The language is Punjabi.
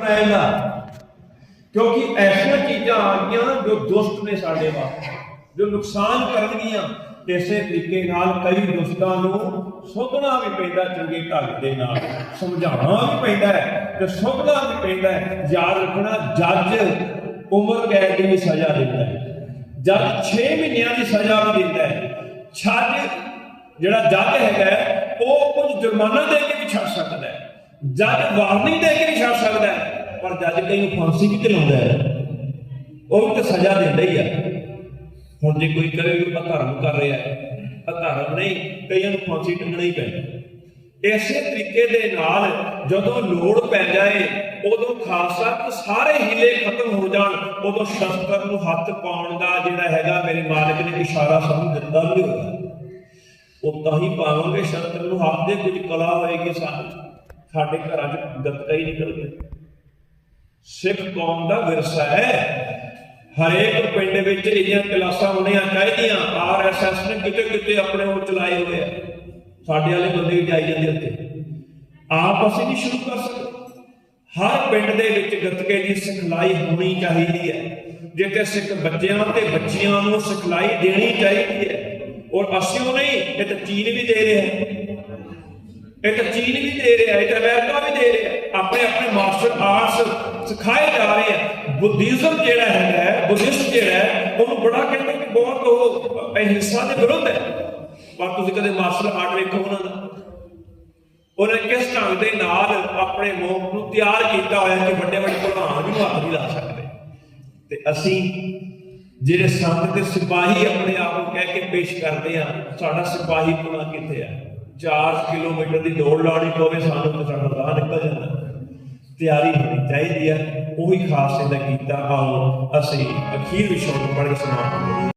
ਅਪਣਾਏਗਾ ਕਿਉਂਕਿ ਐਸੀਆਂ ਚੀਜ਼ਾਂ ਆ ਗਈਆਂ ਜੋ ਦੁਸ਼ਟ ਨੇ ਸਾਡੇ ਵਾਸਤੇ, ਜੋ ਨੁਕਸਾਨ ਕਰਨਗੀਆਂ, ਇਸੇ ਤਰੀਕੇ ਨਾਲ ਕਈ ਦੁਸ਼ਟਾਂ ਨੂੰ ਸੋਧਣਾ ਵੀ ਪੈਂਦਾ ਚੰਗੇ ਢੰਗ ਦੇ ਨਾਲ, ਸਮਝਾਉਣਾ ਵੀ ਪੈਂਦਾ ਹੈ ਤੇ ਸੋਧਣਾ ਵੀ ਪੈਂਦਾ ਹੈ। ਯਾਦ ਰੱਖਣਾ, ਜੱਜ ਉਮਰ ਕੈਦ ਦੀ ਵੀ ਸਜ਼ਾ ਦਿੰਦਾ ਹੈ। ਜੱਜ 6 ਮਹੀਨਿਆਂ ਦੀ ਸਜ਼ਾ ਵੀ ਦਿੰਦਾ ਹੈ। ਛੱਜ ਜਿਹੜਾ ਜੱਜ ਹੈਗਾ ਉਹ ਕੁਝ ਜੁਰਮਾਨਾ ਦੇ ਕੇ ਵੀ ਛੱਡ ਸਕਦਾ ਜੱਜ ਵਾਰਨਿੰਗ ਦੇ ਕੇ ਵੀ ਛੱਡ ਸਕਦਾ। ਪਰ ਜੱਜ ਕਈ ਨੂੰ ਫਾਂਸੀ ਵੀ ਤੇ ਹੈ। ਉਹ ਵੀ ਤਾਂ ਸਜ਼ਾ ਦਿੰਦਾ ਹੀ ਆ। ਹੁਣ ਜੇ ਕੋਈ ਕਹੇ ਵੀ ਅਧਰਮ ਕਰ ਰਿਹਾ ਹੈ ਅਧਰਮ ਨਹੀਂ, ਕਈਆਂ ਨੂੰ ਫਾਂਸੀ ਟੰਗਣਾ ਹੀ। ਪੈਂਦਾ ਇਸੇ ਤਰੀਕੇ ਦੇ ਨਾਲ ਜਦੋਂ ਲੋੜ ਪੈ ਜਾਏ, ਉਦੋਂ ਖਾਲਸਾ ਕਿ ਸਾਰੇ ਹੀਲੇ ਖਤਮ ਹੋ ਜਾਣ, ਉਦੋਂ ਸ਼ਸਤਰ ਨੂੰ ਹੱਥ ਪਾਉਣ ਦਾ ਜਿਹੜਾ ਹੈਗਾ ਮੇਰੇ ਮਾਲਕ ਨੇ ਇਸ਼ਾਰਾ ਸਾਨੂੰ ਦਿੱਤਾ ਵੀ ਹੋਇਆ। ਉਹ ਤਾਂ ਹੀ ਪਾਵਾਂਗੇ, ਸ਼ਸਤਰ ਨੂੰ ਹੱਥ ਦੇ, ਕੁਝ ਕਲਾ ਹੋਏਗੀ ਸਾਨੂੰ। ਸਾਡੇ ਘਰਾਂ 'ਚ ਗੱਤਕਾ ਹੀ ਨਿਕਲ ਗਿਆ ਸਿੱਖ ਕੌਮ ਦਾ ਵਿਰਸਾ ਹੈ। ਹਰੇਕ ਪਿੰਡ ਵਿੱਚ ਇਹਦੀਆਂ ਕਲਾਸਾਂ ਹੋਣੀਆਂ ਚਾਹੀਦੀਆਂ। ਆਰਐਸਐਸ ਨੇ ਕਿਤੇ ਕਿਤੇ ਆਪਣੇ ਉਹ ਚਲਾਏ ਹੋਏ ਆ। ਸਾਡੇ ਵਾਲੇ ਬੰਦੇ ਵੀ ਜਾਈ ਜਾਂਦੇ ਉੱਤੇ ਆਪ ਅਸੀਂ ਨਹੀਂ ਸ਼ੁਰੂ ਕਰ ਸਕਦੇ। ਹਰ ਪਿੰਡ ਦੇ ਵਿੱਚ ਗੱਤਕੇ ਦੀ ਸਿਖਲਾਈ ਹੋਣੀ ਚਾਹੀਦੀ ਹੈ। ਜਿੱਥੇ ਸਿੱਖ ਬੱਚਿਆਂ ਤੇ ਬੱਚੀਆਂ ਨੂੰ ਸਿਖਲਾਈ ਦੇਣੀ ਚਾਹੀਦੀ ਹੈ। ਔਰ ਅਸੀਂ ਉਹ ਨਹੀਂ ਇਹ ਤਾਂ ਚੀਨ ਵੀ ਦੇ ਰਿਹਾ ਹੈ। ਇੱਕ ਚੀਨ ਵੀ ਦੇ ਰਿਹਾ ਹੈ ਇਹ ਅਮਰੀਕਾ ਵੀ ਦੇ ਰਿਹਾ। ਆਪਣੇ ਆਪਣੇ ਮਾਰਸ਼ਲ ਆਰਟਸ ਸਿਖਾਏ ਜਾ ਰਹੇ ਆ। ਬੁੱਧੀਜ਼ਮ ਜਿਹੜਾ ਹੈਗਾ ਹੈ ਬੁੱਧਿਸਟ ਜਿਹੜਾ ਹੈ, ਉਹਨੂੰ ਬੜਾ ਕਹਿੰਦੇ ਕਿ ਬਹੁਤ ਉਹ ਅਹਿੰਸਾ ਦੇ ਵਿਰੁੱਧ ਹੈ। ਪਰ ਤੁਸੀਂ ਕਦੇ ਮਾਰਸ਼ਲ ਆਰਟ ਵੇਖੋ ਉਹਨਾਂ ਦਾ। ਉਹਨੇ ਕਿਸ ਢੰਗ ਦੇ ਨਾਲ ਆਪਣੇ ਮੋਹ ਨੂੰ ਤਿਆਰ ਕੀਤਾ ਹੋਇਆ ਕਿ ਵੱਡੇ ਵੱਡੇ ਪ੍ਰਧਾਨ ਵੀ ਨੂੰ ਹੱਥ ਨਹੀਂ ਲਾ ਸਕਦੇ। ਤੇ ਅਸੀਂ ਜਿਹੜੇ ਸੰਤ ਤੇ ਸਿਪਾਹੀ ਆਪਣੇ ਆਪ ਨੂੰ ਕਹਿ ਕੇ ਪੇਸ਼ ਕਰਦੇ ਆ ਸਾਡਾ ਸਿਪਾਹੀ ਪੁਣਾ ਕਿੱਥੇ ਆ? 4 ਕਿਲੋਮੀਟਰ ਦੀ ਦੌੜ ਲਾਣੀ ਪਵੇ, ਸਾਨੂੰ ਤੇ ਸਾਡਾ ਰਾਹ ਨਿਕਲ ਜਾਂਦਾ। ਤਿਆਰੀ ਹੋਣੀ ਚਾਹੀਦੀ ਹੈ ਉਹੀ ਖਾਸ ਇਹਦਾ ਕੀਤਾ ਆਓ ਅਸੀਂ ਅਖੀਰ ਵਿਸ਼ੋਂ ਪੜ੍ਹ ਕੇ ਸਮਾਪਤ